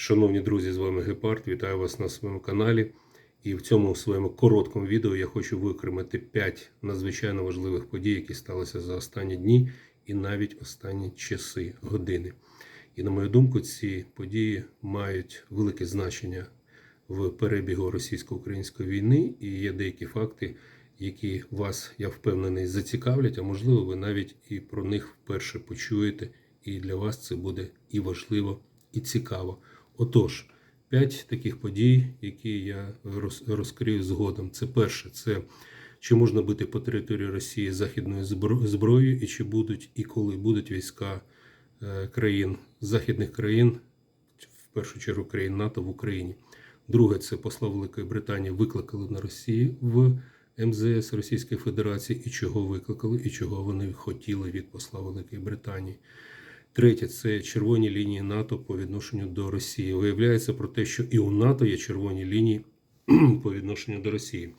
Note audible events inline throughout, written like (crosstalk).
Шановні друзі, з вами Гепард. Вітаю вас на своєму каналі. І в цьому своєму короткому відео я хочу викремити 5 надзвичайно важливих подій, які сталися за останні дні і навіть останні часи, години. І на мою думку, ці події мають велике значення в перебігу російсько-української війни. І є деякі факти, які вас, я впевнений, зацікавлять, а можливо, ви навіть і про них вперше почуєте. І для вас це буде і важливо, і цікаво. Отож, п'ять таких подій, які я розкрию згодом. Це перше, це чи можна бити по території Росії західною зброєю, і чи будуть і коли будуть війська е, країн західних країн, в першу чергу країн НАТО в Україні. Друге, це посла Великої Британії викликали на Росії в МЗС Російської Федерації, і чого викликали, і чого вони хотіли від посла Великої Британії. Третє це червоні лінії НАТО по відношенню до Росії. Виявляється про те, що і у НАТО є червоні лінії (clears throat) по відношенню до Росії.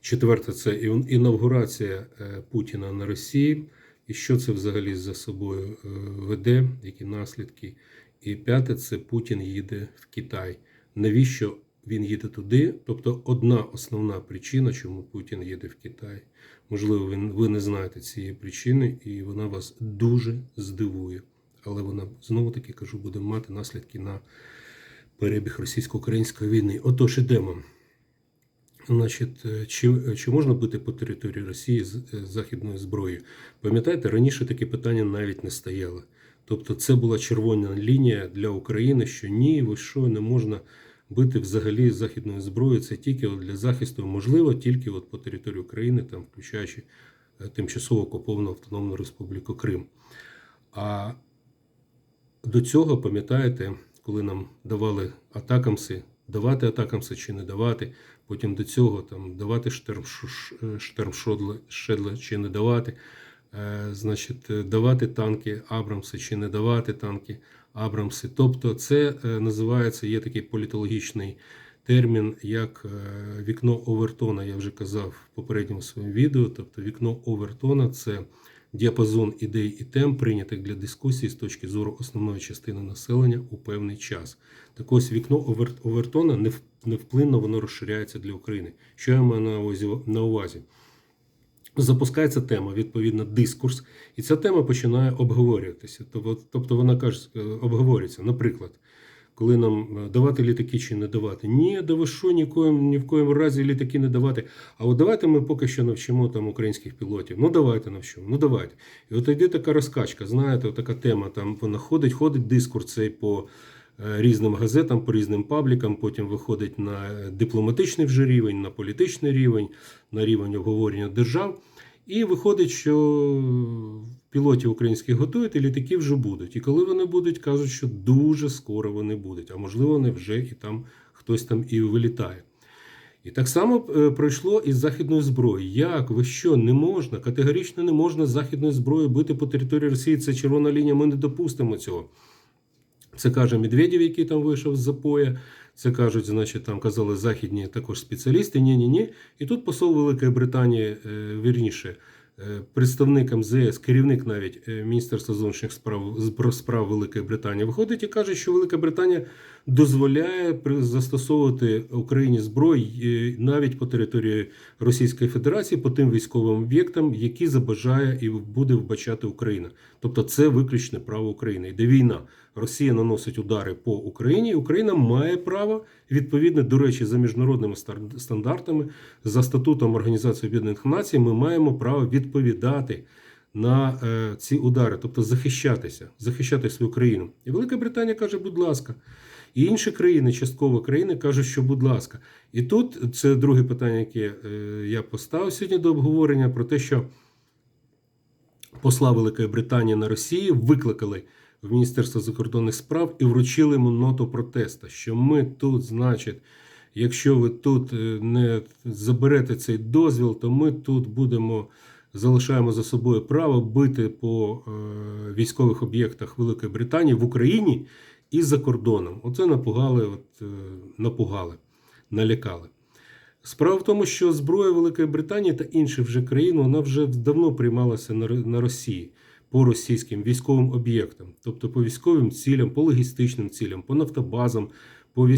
Четверте це інавгурація е, Путіна на Росії. І що це взагалі за собою е, веде, які наслідки. І п'яте це Путін їде в Китай. Навіщо він їде туди? Тобто, одна основна причина, чому Путін їде в Китай. Можливо, ви, не знаєте цієї причини, і вона вас дуже здивує. Але вона знову таки кажу, буде мати наслідки на перебіг російсько-української війни. Отож, ідемо. Значить, е, чи, чи можна бити по території Росії з е, західною зброєю? Пам'ятаєте, раніше таке питання навіть не стояло. Тобто, це була червона лінія для України, що ні, ви що не можна бити взагалі західною зброєю. Це тільки от для захисту, можливо, тільки от по території України, там включаючи е, тимчасово окуповану Автономну Республіку Крим. А до цього, пам'ятаєте, коли нам давали атакамси, давати атакамси чи не давати, потім до цього там давати штермшедле чи не давати, е, значить, е, давати танки Абрамси чи не давати танки Абрамси. Тобто, це е, називається, є такий політологічний термін, як е, вікно Овертона. Я вже казав в попередньому своєму відео. Тобто, вікно Овертона це діапазон ідей і тем, прийнятих для дискусії з точки зору основної частини населення у певний час. Так ось вікно Овертона невплинно воно розширяється для України. Що я маю на увазі? На увазі? Запускається тема, відповідно, дискурс, і ця тема починає обговорюватися. Тобто, тобто вона каже, е, обговорюється. Наприклад, коли нам е, давати літаки чи не давати. Ні, да ви що, ні в коєму, ні в коєму разі літаки не давати. А от давайте ми поки що навчимо там українських пілотів. Ну давайте навчимо, ну давайте. І от йде така розкачка, знаєте, от така тема. Там вона ходить, ходить дискурс цей по різним газетам, по різним паблікам, потім виходить на е, дипломатичний вже рівень, на політичний рівень, на рівень обговорення держав. І виходить, що пілотів українських готують, і літаки вже будуть. І коли вони будуть, кажуть, що дуже скоро вони будуть, а можливо, вони вже і там хтось там і вилітає. І так само е, пройшло із західної зброї. Як ви що не можна? Категорично не можна з західної зброї бити по території Росії. Це червона лінія. Ми не допустимо цього. Це каже Медведєв, який там вийшов з запоя. Це кажуть, значить, там казали західні також спеціалісти. Ні, ні, ні. І тут посол Великої Британії, е, вірніше, е, представник МЗС, керівник навіть е, Міністерства зовнішніх справ справ Великої Британії, виходить і каже, що Велика Британія дозволяє застосовувати Україні зброю е, навіть по території Російської Федерації по тим військовим об'єктам, які забажає і буде вбачати Україна. Тобто це виключне право України. Йде війна. Росія наносить удари по Україні. Україна має право відповідно до речі за міжнародними стандартами, за статутом Організації Об'єднаних Націй. Ми маємо право відповідати на е, ці удари, тобто захищатися, захищати свою країну. І Велика Британія каже, будь ласка. І інші країни, частково країни, кажуть, що будь ласка. І тут це друге питання, яке е, я поставив сьогодні до обговорення, про те, що посла Великої Британії на Росії викликали в Міністерство закордонних справ і вручили йому ноту протесту, що ми тут, значить, якщо ви тут е, не заберете цей дозвіл, то ми тут будемо залишаємо за собою право бити по е, військових об'єктах Великої Британії в Україні і за кордоном. Оце напугали, от, е, напугали, налякали. Справа в тому, що зброя Великої Британії та інших вже країн вона вже давно приймалася на Росії. по російським військовим об'єктам, тобто по військовим цілям, по логістичним цілям, по нафтобазам, по,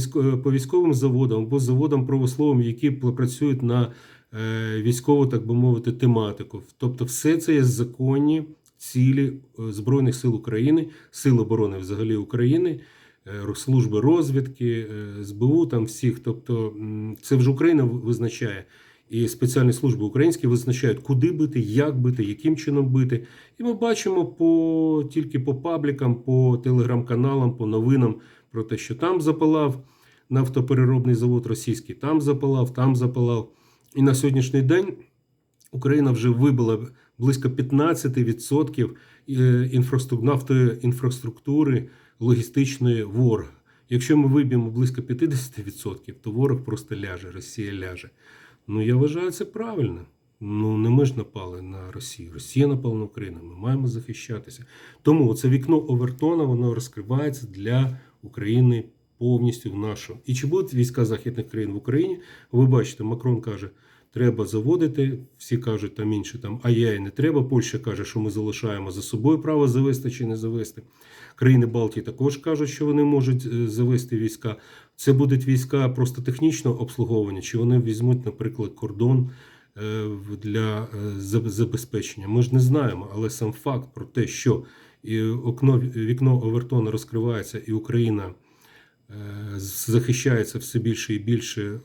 по військовим заводам або заводам промисловим, які працюють на е, військову, так би мовити, тематику. Тобто, все це є законні цілі е, Збройних сил України, Сил оборони взагалі України, е, служби розвідки, е, СБУ, там всіх. Тобто, це вже Україна визначає. І спеціальні служби українські визначають, куди бити, як бити, яким чином бити. І ми бачимо по тільки по паблікам, по телеграм-каналам, по новинам про те, що там запалав нафтопереробний завод російський, там запалав, там запалав. І на сьогоднішній день Україна вже вибила близько 15% е, інфраструк- нафтоінфраструктури логістичної ворога. Якщо ми виб'ємо близько 50%, то ворог просто ляже, Росія ляже. Ну я вважаю це правильно. Ну не ми ж напали на Росію. Росія напала на Україну. Ми маємо захищатися. Тому це вікно Овертона воно розкривається для України повністю в нашу. І чи будуть війська західних країн в Україні? Ви бачите, Макрон каже, треба заводити. Всі кажуть там інші там, а я не треба. Польща каже, що ми залишаємо за собою право завести чи не завести. Країни Балтії також кажуть, що вони можуть е, завести війська. Це будуть війська просто технічного обслуговування, чи вони візьмуть, наприклад, кордон е, для е, забезпечення. Ми ж не знаємо, але сам факт про те, що окно вікно Овертона розкривається, і Україна захищається все більше і більше е,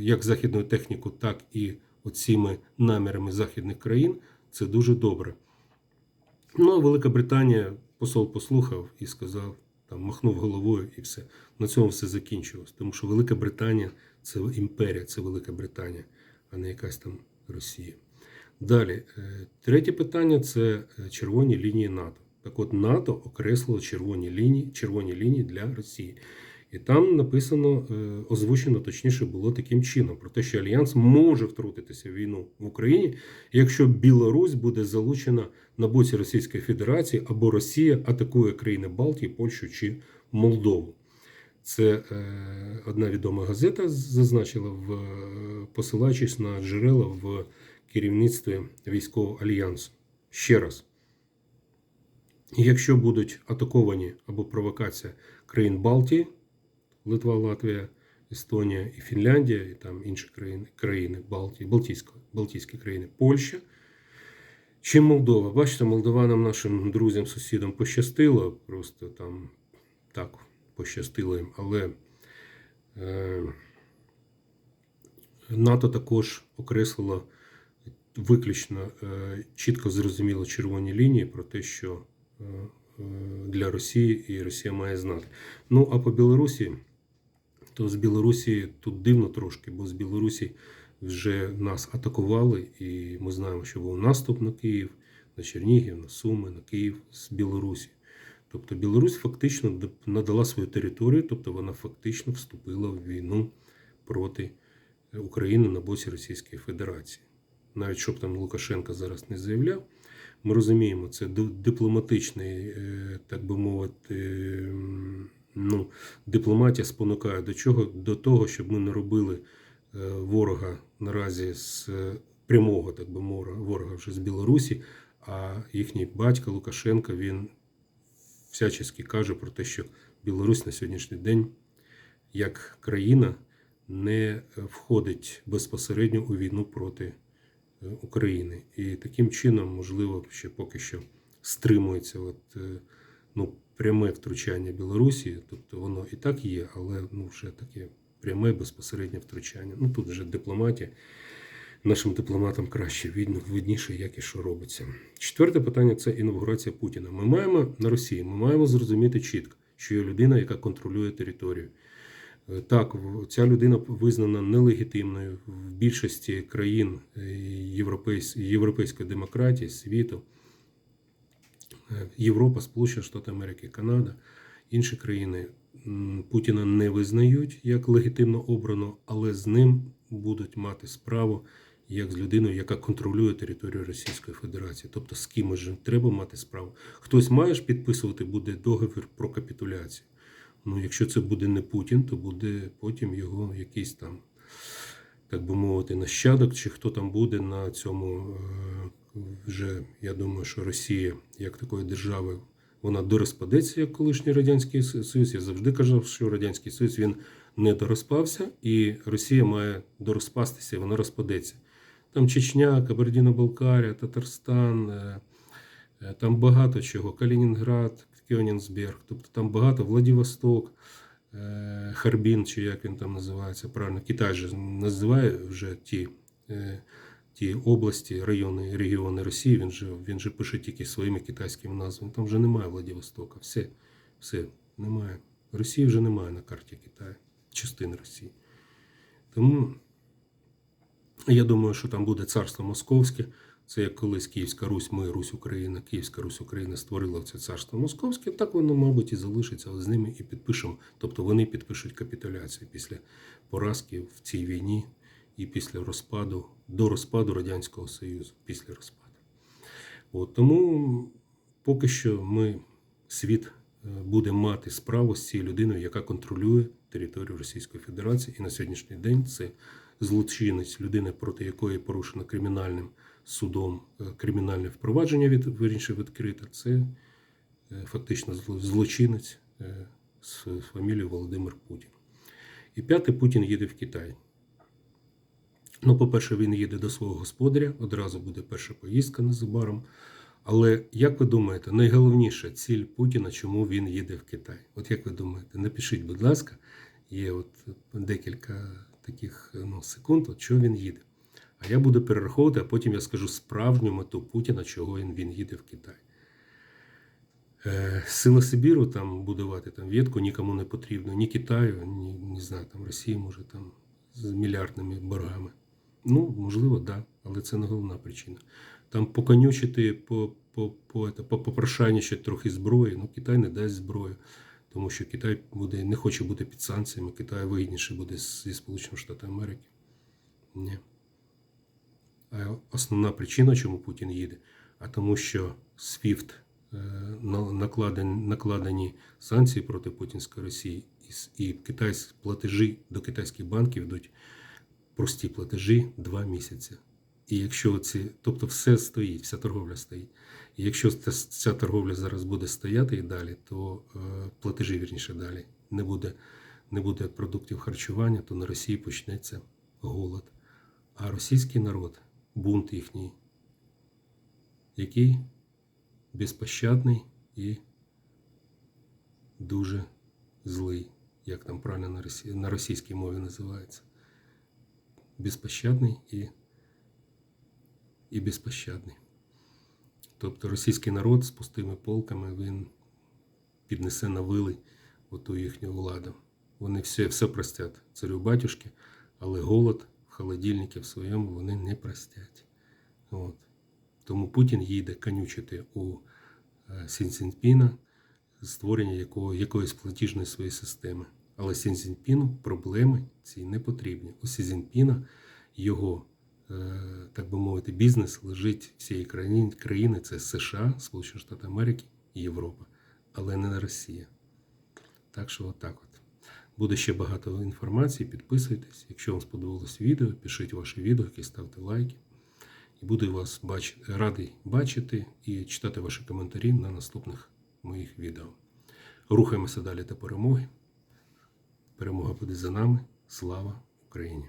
як західною технікою, так і оціми намірами західних країн. Це дуже добре. Ну, а Велика Британія посол послухав і сказав, там махнув головою і все. На цьому все закінчилось. Тому що Велика Британія це імперія, це Велика Британія, а не якась там Росія. Далі, е, третє питання це е, червоні лінії НАТО. Так от НАТО окреслило червоні лінії, червоні лінії для Росії. І там написано, е, озвучено точніше було таким чином: про те, що Альянс може втрутитися в війну в Україні, якщо Білорусь буде залучена на боці Російської Федерації або Росія атакує країни Балтії, Польщу чи Молдову. Це е, одна відома газета зазначила, в, е, посилаючись на джерела в керівництві військового альянсу. Ще раз. Якщо будуть атаковані або провокація країн Балтії, Литва, Латвія, Естонія і Фінляндія, і там інші країни, країни Балтії, Балтійської, Балтійські країни, Польща. Чи Молдова? Бачите, молдованам, нашим друзям, сусідам пощастило, просто там так пощастило їм. Але е, НАТО також окреслило виключно е, чітко зрозуміло червоні лінії про те, що е, е, для Росії і Росія має знати. Ну а по Білорусі, то з Білорусі тут дивно трошки, бо з Білорусі вже нас атакували, і ми знаємо, що був наступ на Київ, на Чернігів, на Суми, на Київ з Білорусі. Тобто Білорусь фактично надала свою територію, тобто вона фактично вступила в війну проти України на боці Російської Федерації. Навіть щоб там Лукашенко зараз не заявляв, ми розуміємо, це дипломатичний, е, так би мовити, ну, дипломатія спонукає до чого? До того, щоб ми не робили е, ворога наразі з е, прямого, так би мовити, ворога вже з Білорусі, а їхній батько Лукашенко він всячески каже про те, що Білорусь на сьогоднішній день як країна не входить безпосередньо у війну проти е, України. І таким чином, можливо, ще поки що стримується от, ну, пряме втручання Білорусі, тобто воно і так є, але ну, вже таке пряме безпосереднє втручання. Ну тут вже дипломатія. Нашим дипломатам краще видно, видніше, як і що робиться. Четверте питання це інаугурація Путіна. Ми маємо на Росії, ми маємо зрозуміти чітко, що є людина, яка контролює територію. Е, Так, ця людина визнана нелегітимною в більшості країн е, європейсь- європейської демократії, світу. Е, Європа, Сполучені Штати Америки, Канада, інші країни Путіна не визнають як легітимно обрано, але з ним будуть мати справу як з людиною, яка контролює територію Російської Федерації. Тобто з ким же треба мати справу. Хтось має підписувати буде договір про капітуляцію. Ну, якщо це буде не Путін, то буде потім його якийсь там, так би мовити, нащадок, чи хто там буде на цьому е, вже я думаю, що Росія як такої держави вона дорозпадеться, як колишній Радянський Союз. Я завжди казав, що Радянський Союз він не дорозпався, і Росія має дорозпастися, вона розпадеться. Там Чечня, Кабардіно-Балкарія, Татарстан, е, е, там багато чого. Калінінград, Кьонінсберг, тобто там багато Владивосток, е, Харбін, чи як він там називається, правильно, Китай же називає вже ті. Ті області, райони, регіони Росії, він же, він же пише тільки своїми китайськими назвами. Там вже немає Владивостока. Все, все, немає. Росії вже немає на карті Китаю, частини Росії. Тому я думаю, що там буде царство Московське. Це як колись Київська Русь, ми Русь Україна, Київська Русь Україна створила це царство Московське. Так воно, мабуть, і залишиться, але з ними і підпишемо. Тобто вони підпишуть капітуляцію після поразки в цій війні і після розпаду, до розпаду Радянського Союзу, після розпаду. От, тому поки що ми, світ е, буде мати справу з цією людиною, яка контролює територію Російської Федерації. І на сьогоднішній день це злочинець, людина, проти якої порушено кримінальним судом е, кримінальне впровадження від вірніше відкрите. Це е, фактично злочинець з фамілією Володимир Путін. І п'ятий Путін їде в Китай. Ну, по-перше, він їде до свого господаря, одразу буде перша поїздка незабаром. Але як ви думаєте, найголовніша ціль Путіна, чому він їде в Китай? От як ви думаєте, напишіть, будь ласка, є от декілька таких ну, секунд, от чого він їде. А я буду перераховувати, а потім я скажу справжню мету Путіна, чого він, він їде в Китай. Е, Сила Сибіру там будувати там ветку нікому не потрібно, ні Китаю, ні не знаю, там Росії, може там з мільярдними боргами. Ну, можливо, так, да, але це не головна причина. Там поконючити, по, по, трохи зброї. Ну, Китай не дасть зброю, тому що Китай буде, не хоче бути під санкціями, Китай вигідніше буде зі Сполучених Штатів Америки. Ні. А основна причина, чому Путін їде, а тому, що SWIFT е, накладені, накладені санкції проти Путінської Росії, і, і китайські платежі до китайських банків йдуть прості платежі два місяці. І якщо ці, тобто все стоїть, вся торговля стоїть. І якщо ця, торговля зараз буде стояти і далі, то е, платежі вірніше далі не буде, не буде продуктів харчування, то на Росії почнеться голод. А російський народ, бунт їхній, який безпощадний і дуже злий, як там правильно на російській мові називається. Безпощадний і, і безпощадний. Тобто російський народ з пустими полками він піднесе на вили оту їхню владу. Вони все, все простять царю батюшки, але голод в холодильнику в своєму вони не простять. От. Тому Путін їде конючити у е, створення якого, якоїсь платіжної своєї системи. Але Сін Цзіньпіну проблеми ці не потрібні. У Сі Цзіньпіна його, е, так би мовити, бізнес лежить всієї країни, країни це США, Сполучені Штати Америки і Європа, але не на Росія. Так що отак от. Буде ще багато інформації, підписуйтесь. Якщо вам сподобалось відео, пишіть ваші відгуки, ставте лайки. І буду вас бач... радий бачити і читати ваші коментарі на наступних моїх відео. Рухаємося далі до перемоги. Перемога буде за нами. Слава Україні!